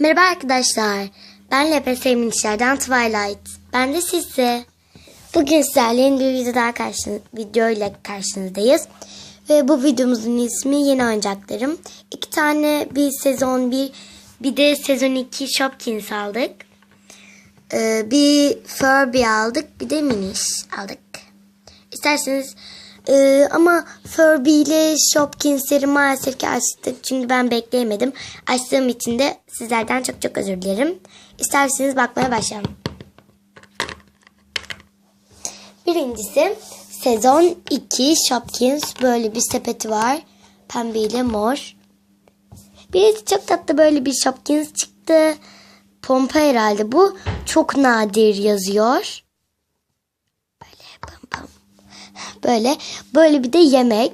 Merhaba arkadaşlar. Ben LPS Minişler'den Twilight. Ben de sizse. Bugün sizlerle bir video daha karşı, video ile karşınızdayız. Ve bu videomuzun ismi Yeni Oyuncaklarım. İki tane bir sezon bir bir de sezon 2 Shopkins aldık. Ee, bir Furby aldık bir de Miniş aldık. İsterseniz ee, ama Furby ile Shopkins'leri maalesef ki açtık. Çünkü ben bekleyemedim. Açtığım için de sizlerden çok çok özür dilerim. İsterseniz bakmaya başlayalım. Birincisi sezon 2 Shopkins böyle bir sepeti var. Pembe ile mor. Birisi çok tatlı böyle bir Shopkins çıktı. Pompa herhalde bu. Çok nadir yazıyor. Böyle. Böyle bir de yemek.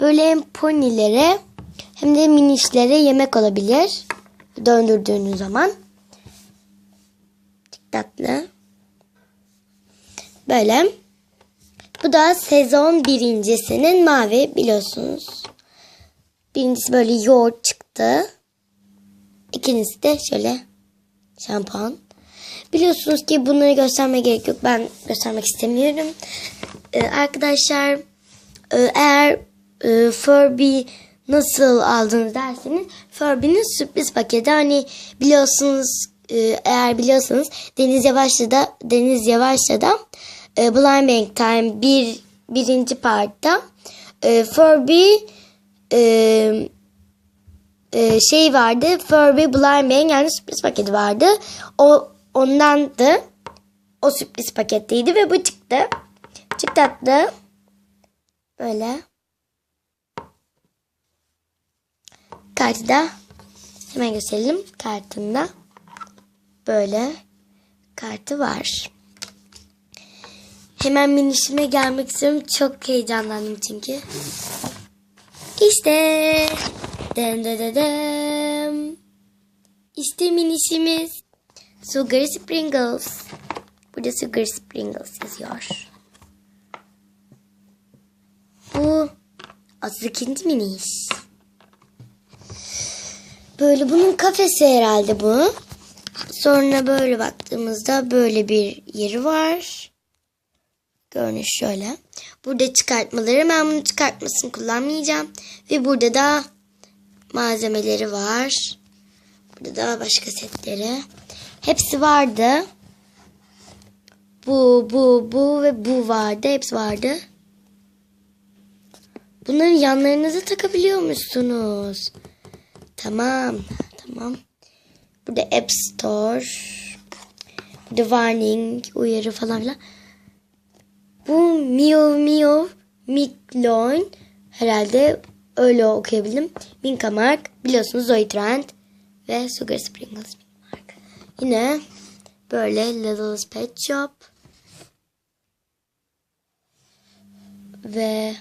Böyle hem ponilere hem de minişlere yemek olabilir. Döndürdüğünüz zaman. Çok tatlı. Böyle. Bu da sezon birincisinin mavi biliyorsunuz. Birincisi böyle yoğurt çıktı. İkincisi de şöyle şampuan. Biliyorsunuz ki bunları göstermeye gerek yok. Ben göstermek istemiyorum. Ee, arkadaşlar e, eğer e, Furby nasıl aldınız derseniz Furby'nin sürpriz paketi hani biliyorsunuz e, eğer biliyorsanız Deniz Yavaş'la da Deniz Yavaş'la da e, Blind Bank Time bir birinci partta e, Furby e, e, şey vardı. Furby Blind Bang yani sürpriz paketi vardı. O ondandı. O sürpriz paketteydi ve bu çıktı. Çok tatlı. Böyle. Kartı da hemen gösterelim. Kartında böyle kartı var. Hemen minişime gelmek istiyorum. Çok heyecanlandım çünkü. İşte. Den den den den. İşte minişimiz. Sugar Sprinkles. Burada Sugar Sprinkles yazıyor. Bu 32. miniş. Böyle bunun kafesi herhalde bu. Sonra böyle baktığımızda böyle bir yeri var. Görünüş şöyle. Burada çıkartmaları ben bunu çıkartmasını kullanmayacağım. Ve burada da malzemeleri var. Burada da başka setleri. Hepsi vardı. Bu, bu, bu ve bu vardı. Hepsi vardı. Bunların yanlarınıza takabiliyor musunuz? Tamam. Tamam. Burada App Store. Burada warning, uyarı falan filan. Bu Mio Mio Miklon herhalde öyle okuyabildim. Minka Mark biliyorsunuz Zoe Trent ve Sugar Sprinkles Mark. Yine böyle Little Pet Shop ve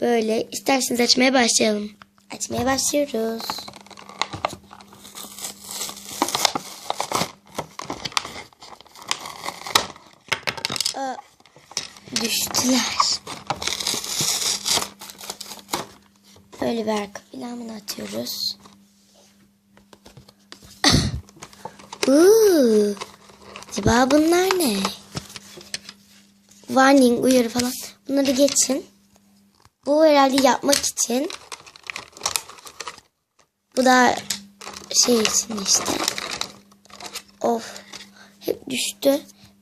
böyle isterseniz açmaya başlayalım. Açmaya başlıyoruz. Aa, düştüler. Böyle bir arka planını atıyoruz. Uuu. Acaba bunlar ne? Warning, uyarı falan. Bunları geçin. Bu herhalde yapmak için. Bu da şey için işte. Of. Hep düştü.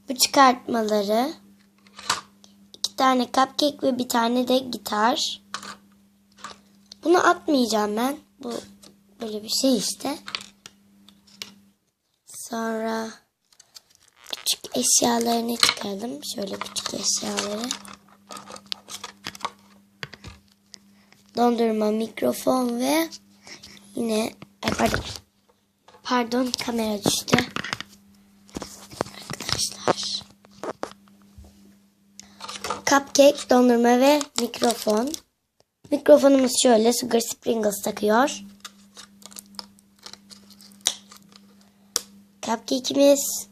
Bu çıkartmaları. İki tane cupcake ve bir tane de gitar. Bunu atmayacağım ben. Bu böyle bir şey işte. Sonra küçük eşyalarını çıkardım. Şöyle küçük eşyaları. Dondurma, mikrofon ve yine ay pardon. Pardon kamera düştü. Arkadaşlar. Cupcake, dondurma ve mikrofon. Mikrofonumuz şöyle Sugar Sprinkles takıyor. Cupcake'imiz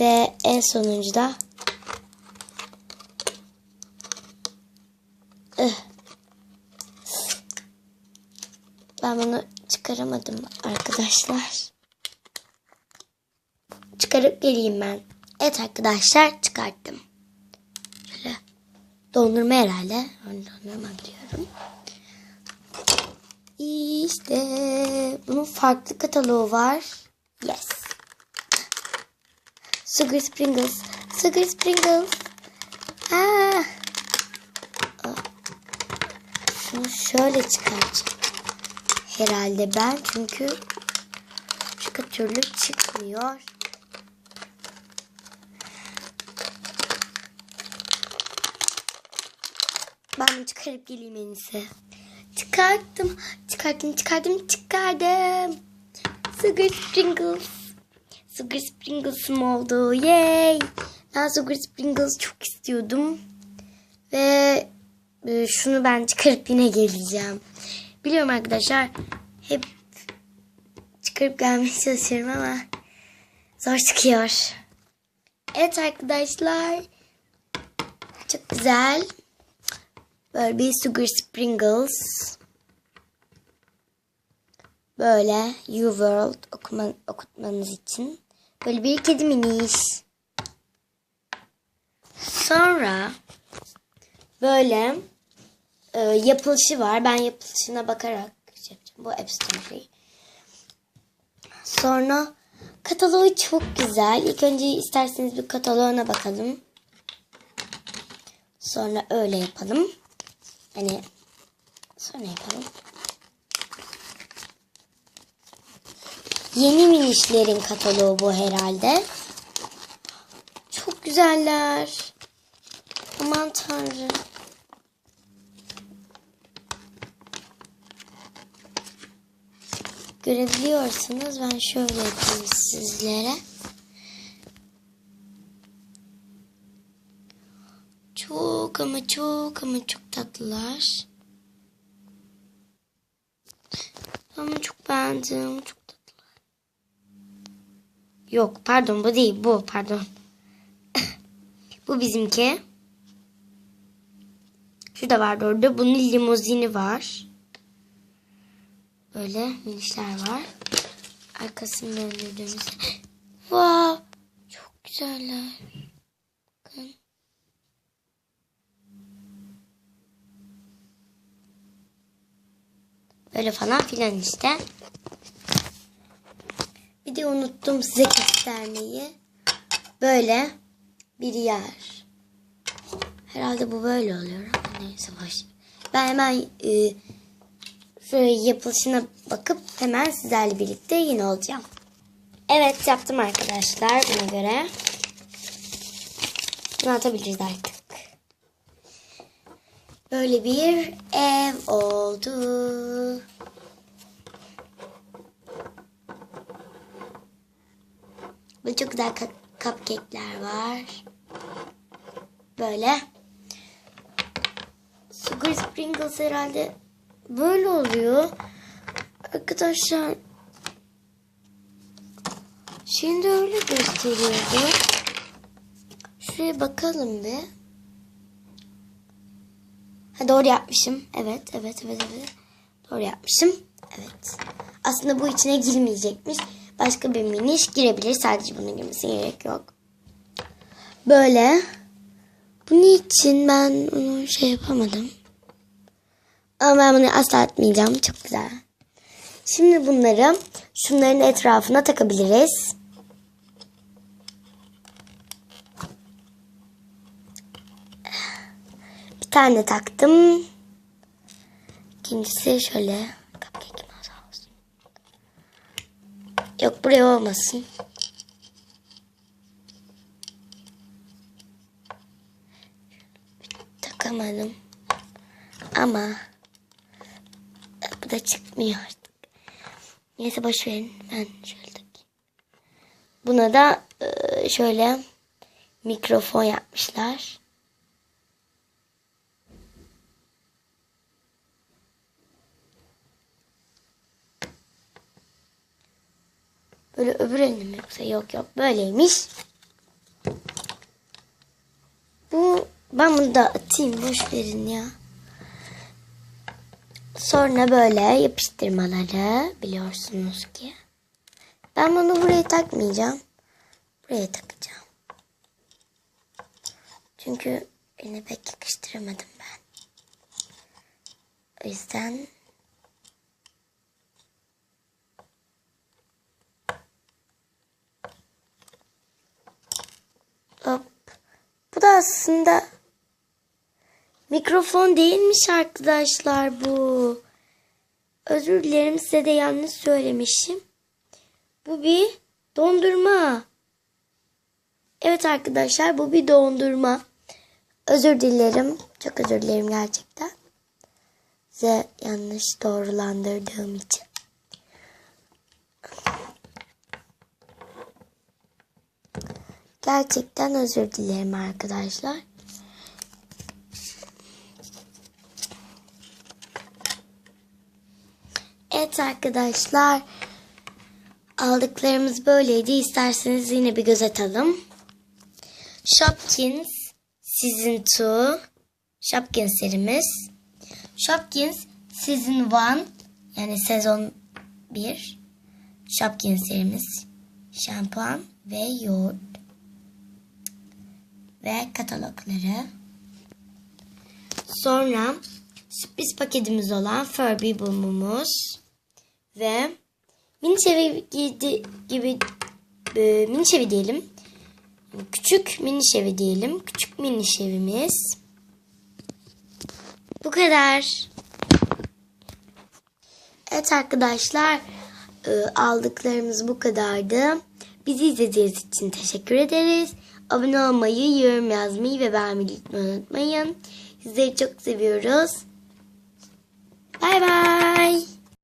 ve en sonuncu da ben bunu çıkar çıkaramadım arkadaşlar. Çıkarıp geleyim ben. Evet arkadaşlar çıkarttım. Şöyle dondurma herhalde. Dondurma biliyorum. İşte bunun farklı kataloğu var. Yes. Sugar Sprinkles. Sugar Sprinkles. Ha. Şunu şöyle çıkaracağım. Herhalde ben çünkü başka türlü çıkmıyor. Ben çıkarıp geleyim en iyisi. Çıkarttım. Çıkarttım, çıkarttım, çıkardım. Sugar Sprinkles. Sugar Springles'ım oldu. Yay. Ben Sugar Sprinkles çok istiyordum. Ve e, şunu ben çıkarıp yine geleceğim. Biliyorum arkadaşlar. Hep çıkarıp gelmeye çalışıyorum ama zor çıkıyor. Evet arkadaşlar. Çok güzel. Böyle bir Sugar Sprinkles. Böyle You World okuma, okutmanız için. Böyle bir kedi miniş. Sonra böyle e, yapılışı var. Ben yapılışına bakarak şey yapacağım. Bu App Store. Sonra kataloğu çok güzel. İlk önce isterseniz bir kataloğuna bakalım. Sonra öyle yapalım. Hani sonra yapalım. Yeni minişlerin kataloğu bu herhalde. Çok güzeller. Aman tanrım. Görebiliyorsanız ben şöyle yapayım sizlere. Çok ama çok ama çok tatlılar. Ama çok beğendim. Çok tatlılar. Yok pardon bu değil bu pardon. bu bizimki. Şurada vardı orada. Bunun limuzini var. Böyle minişler var. Arkasını döndürdüğümüzde. Wow. Çok güzeller. Bakın. Böyle falan filan işte. Bir de unuttum size göstermeyi. Böyle bir yer. Herhalde bu böyle oluyor ama neyse boş. Ben hemen e, yapılışına bakıp hemen sizlerle birlikte yine olacağım. Evet yaptım arkadaşlar buna göre. Bunu atabiliriz artık. Böyle bir ev oldu. Böyle çok güzel cupcake'ler var. Böyle. Sugar Sprinkles herhalde böyle oluyor. Arkadaşlar şimdi öyle gösteriyordu. Şuraya bakalım bir. Ha, doğru yapmışım. Evet, evet, evet, evet. Doğru yapmışım. Evet. Aslında bu içine girmeyecekmiş. Başka bir miniş girebilir. Sadece bunun girmesine gerek yok. Böyle. Bunun için ben onu şey yapamadım. Ama ben bunu asla atmayacağım. Çok güzel. Şimdi bunları şunların etrafına takabiliriz. Bir tane taktım. İkincisi şöyle. Yok buraya olmasın. Takamadım. Ama da çıkmıyor artık. Neyse boş verin. Ben şöyle takayım. Buna da e, şöyle mikrofon yapmışlar. Böyle öbür elinde mi yoksa yok yok böyleymiş. Bu ben bunu da atayım boş verin ya. Sonra böyle yapıştırmaları biliyorsunuz ki. Ben bunu buraya takmayacağım. Buraya takacağım. Çünkü eline pek yakıştıramadım ben. O yüzden Hop. Bu da aslında mikrofon değilmiş arkadaşlar bu. Özür dilerim size de yanlış söylemişim. Bu bir dondurma. Evet arkadaşlar bu bir dondurma. Özür dilerim. Çok özür dilerim gerçekten. Size yanlış doğrulandırdığım için. Gerçekten özür dilerim arkadaşlar. Evet arkadaşlar. Aldıklarımız böyleydi. İsterseniz yine bir göz atalım. Shopkins Season 2 Shopkins serimiz. Shopkins Season 1 yani sezon 1 Shopkins serimiz. Şampuan ve yoğurt ve katalogları. Sonra sürpriz paketimiz olan Furby Boom'umuz ve mini çevi gibi, gibi e, mini çevi diyelim. Küçük mini çevi diyelim. Küçük mini çevimiz. Bu kadar. Evet arkadaşlar e, aldıklarımız bu kadardı. Bizi izlediğiniz için teşekkür ederiz. Abone olmayı, yorum yazmayı ve beğenmeyi unutmayın. Sizleri çok seviyoruz. Bay bay.